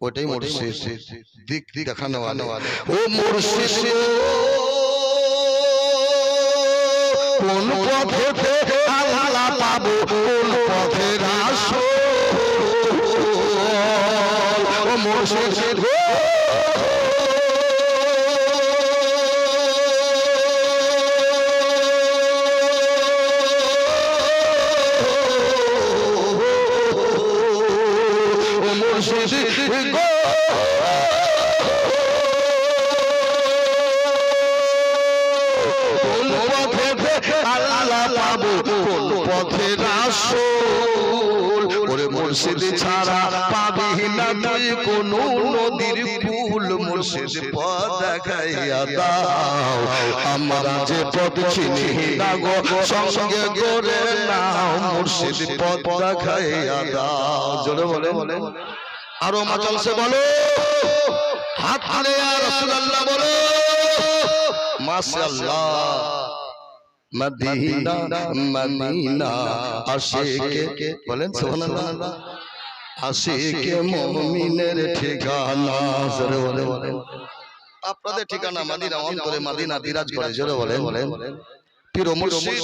ওটাই মুর্শিদ দিক দেখানো ও মুর্শিদ কোন পথে মুর্শিদ গো আল্লাহ পাবো কোন পথে রাসূল ওরে মুর্শিদ ছাড়া পাবি না তুই কোন নদীর কুল মুর্শিদ পথ দেখাইয়া দাও আমরা যে পথ চিনি না গো সঙ্গে করে নাও মুর্শিদ পথ দেখাইয়া দাও জোরে বলে বলে আরও মাচল সে বলো। হাত হারে রাসূলুল্লাহ বলো। মাশাআল্লাহ। মদিনা মদিনা আশিকে বলেন সুবহানাল্লাহ। আশিকে মুমিনের ঠিকানা। জোরে বলে বলেন। আপনাদের ঠিকানা মদিনা অন্তরে মদিনা বিরাজ করে। জোরে বলেন। বলেন। পীর মুর্শিদ।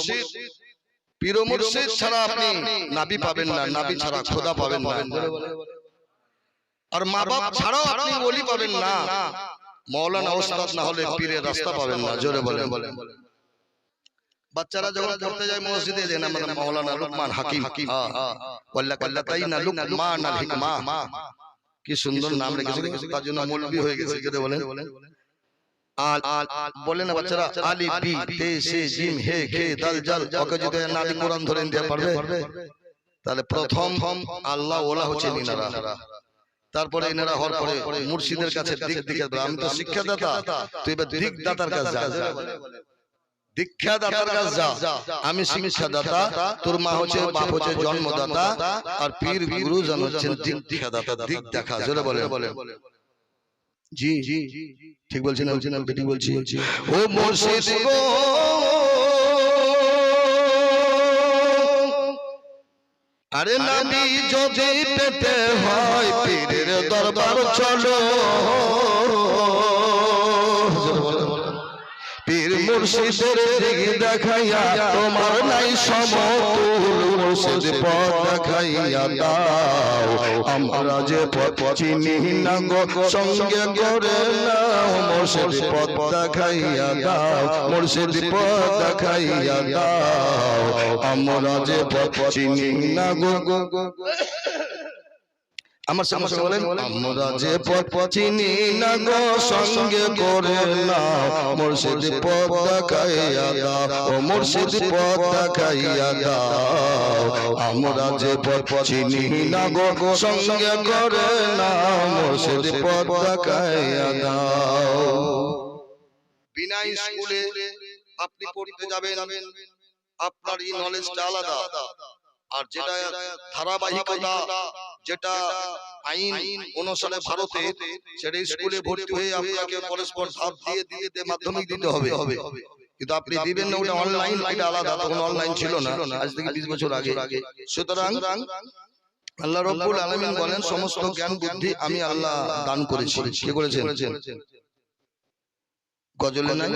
পীর মুর্শিদ। ছাড়া আপনি নাবি পাবেন না। নাবি ছাড়া খোদা পাবেন না। আর মা বাপ ছাড়াও আপনি ওলি পাবেন না। মৌলানা ওস্তাদ না হলে পীরের রাস্তা পাবেন না। জোরে বলেন। বাচ্চারা যখন পড়তে যায় মসজিদে যে নাম মৌলানা লুকমান হাকিম। হাকিম। ওয়াল্লা কাল্লা তাই না লুকমান আল হিকমা। কি সুন্দর নাম রেখেছে তার জন্য মৌলবি হয়ে গেছে কে বলেন। আল আল বলে না বাচ্চারা। আলি বি তে সে জিম হে খে দাল জাল ওকে যদি নাদি কোরআন ধরে দিতে পারবে? তাহলে প্রথম আল্লাহ ওলা হচ্ছে ইনারা তারপরে এনারা হওয়ার পরে মুর্শিদের কাছে দিক দিকে আমি তো শিক্ষাদাতা। তুই এবার দিক দাতার কাছে যা। কাছে যা। আমি শিক্ষাদাতা। তোর মা হচ্ছে বাপ হচ্ছে জন্মদাতা। আর পীর গুরুজন হচ্ছেন দীক্ষা দিক দেখা জোরে বলে। বলে। জি জি। ঠিক বলছেন বলছেন আমি ঠিক বলছি। ও মুর্শিদ গো। আরে নাবি যদি পেতে হয় পীরের দরবার চলো। মুর্শিদের দিকে দেখাইয়া তোমার নাই সমতুল মুর্শিদ পথ দেখাইয়া দাও। আমরা যে পথ চিনি না গো সঙ্গে করে নাও। মুর্শিদ পথ দেখাইয়া দাও, মুর্শিদ পথ দেখাইয়া দাও। আমরা যে পথ চিনি না গো আমার সঙ্গে সঙ্গে বলেন। আমরা যে পথ চিনি না গো সঙ্গে করে না মুর্শিদ পথ দেখাইয়া দাও। ও মুর্শিদ পথ দেখাইয়া দাও। আমরা যে পথ চিনি না গো সঙ্গে করে না মুর্শিদ পথ দেখাইয়া দাও। বিনা স্কুলে আপনি পড়তে যাবেন। আপনার এই নলেজটা আলাদা। আর যেটা ধারাবাহিকতা যেটা আইন অনুসারে ভারতে সেটা স্কুলে ভর্তি হয়ে আপনাকে পরস্পর ধাপ দিয়ে দিয়ে মাধ্যমিক দিতে হবে। কিন্তু আপনি দিবেন না ওটা অনলাইন এটা আলাদা তখন অনলাইন ছিল না। আজ থেকে বিশ বছর আগে। সুতরাং আল্লাহ রব্বুল আলামিন বলেন সমস্ত জ্ঞান বুদ্ধি আমি আল্লাহ দান করেছি। কি করেছেন গজলে নাই?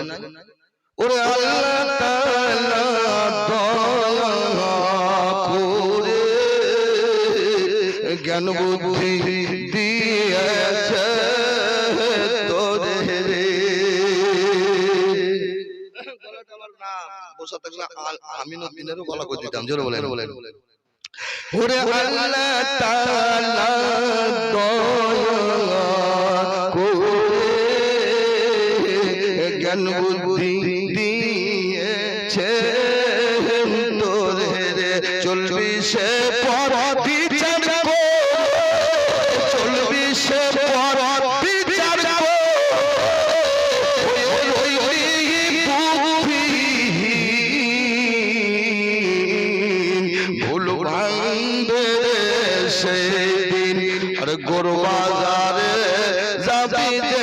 ওরে আল্লাহ তাআলা জ্ঞান বুদ্ধি দিয়েছে তোরে। রে বসা থাকলে আমিন দিনেরও গলা করে দিতাম জোরে বলেন। বলেন ওরে আল্লাহ তাআলা দয়া করে জ্ঞান বুদ্ধি দিয়েছে jumping.